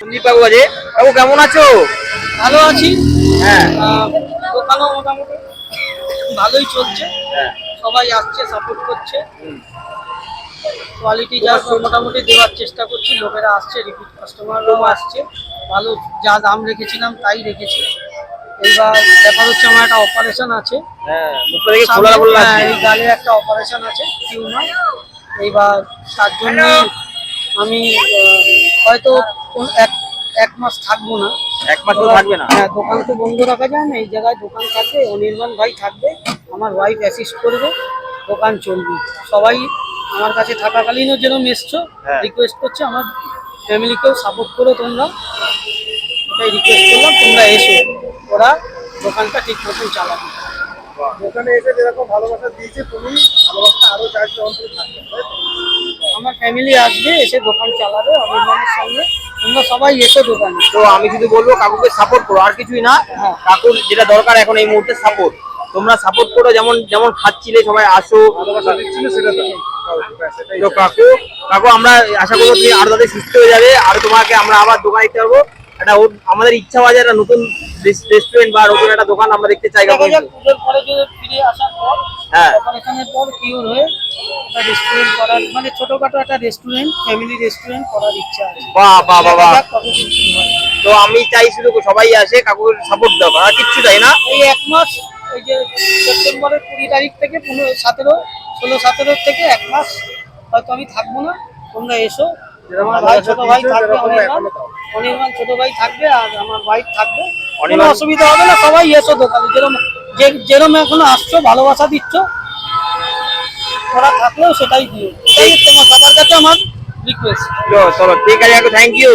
সন্দীপ বাবু আছে। বাবু কেমন আছো? ভালো আছি। হ্যাঁ। দোকানও মোটামুটি ভালোই চলছে। হ্যাঁ। সবাই আসছে সাপোর্ট করছে। কোয়ালিটি যা মোটামুটি দেওয়ার চেষ্টা করছি লোকেরা আসছে রিপিট কাস্টমাররাও আসছে। ভালো যা দাম রেখেছিলাম তাই রেখেছি। এইবার ব্যাপার হচ্ছে আমার একটা অপারেশন আছে। হ্যাঁ হ্যাঁ, এই গালে একটা অপারেশন আছে টিউমার এইবার তার জন্য আমি হয়তো এক এক মাস থাকব না। এক মাস তো থাকবে না। হ্যাঁ দোকান তো বন্ধ রাখা যায় না এই জায়গায় দোকান থাকবে অনির্বাণ ভাই থাকবে আমার ওয়াইফ অ্যাসিস্ট করবে দোকান চলবে। সবাই আমার কাছে থাকাকালীনও যেরকম এসছো হ্যাঁ। রিকোয়েস্ট করছে আমার ফ্যামিলিকেও সাপোর্ট করো তোমরা। এটাই রিকোয়েস্ট করলাম তোমরা এসো ওরা দোকানটা ঠিক মতন চালাবে। দোকানে এসে যেরকম ভালোবাসা দিয়েছে তুমি ভালোবাসা আরও চারটে অন্তরে থাকবে তাই তো? আমার ফ্যামিলি আসবে এসে দোকান চালাবে অনির্বাণের সঙ্গে। তোমরা সবাই এসো দোকানে। তো আমি শুধু বলব কাকুকে সাপোর্ট করো আর কিছুই না। হ্যাঁ। কাকুর যেটা দরকার এখন এই মুহূর্তে সাপোর্ট তোমরা সাপোর্ট করো যেমন যেমন খাচ্ছিলে সবাই আসো। তো কাকু কাকু আমরা আশা করব তুমি আরও তাদের সুস্থ হয়ে যাবে। আর তোমাকে আমরা আবার দোকান দিতে পারব। একটা আমাদের ইচ্ছা বাজার একটা নতুন রেস্টুরেন্ট বা নতুন একটা দোকান আমরা দেখতে চাই পুজোর পরে যদি ফিরে আসার পর হ্যাঁ। অপারেশনের পর কিওর হয়ে একটা রেস্টুরেন্ট করার মানে ছোটখাটো একটা রেস্টুরেন্ট ফ্যামিলি রেস্টুরেন্ট করার ইচ্ছা আছে। বাহ বাহ বাহ বাহ। হয়। তো আমি চাই শুধু সবাই আসে কাকুর সাপোর্ট দাও আর কিচ্ছু চাই না। এই এক মাস এই যে সেপ্টেম্বরের কুড়ি তারিখ থেকে পনেরো সতেরো ষোলো সতেরো থেকে এক মাস হয়তো আমি থাকব না। তোমরা এসো আমার ভাই ছোট ভাই থাকবে অনির্বাণ। অনির্বাণ ছোট ভাই থাকবে আর আমার ওয়াইফ থাকবে। কোনো অসুবিধা হবে না সবাই এসো দোকানে। যেরকম যে যেরকম এখনও আসছো ভালোবাসা দিচ্ছ ওরা থাকলেও সেটাই দিও। এটাই তোমার সবার কাছে আমার রিকোয়েস্ট চলো ঠিক আছে থ্যাংক ইউ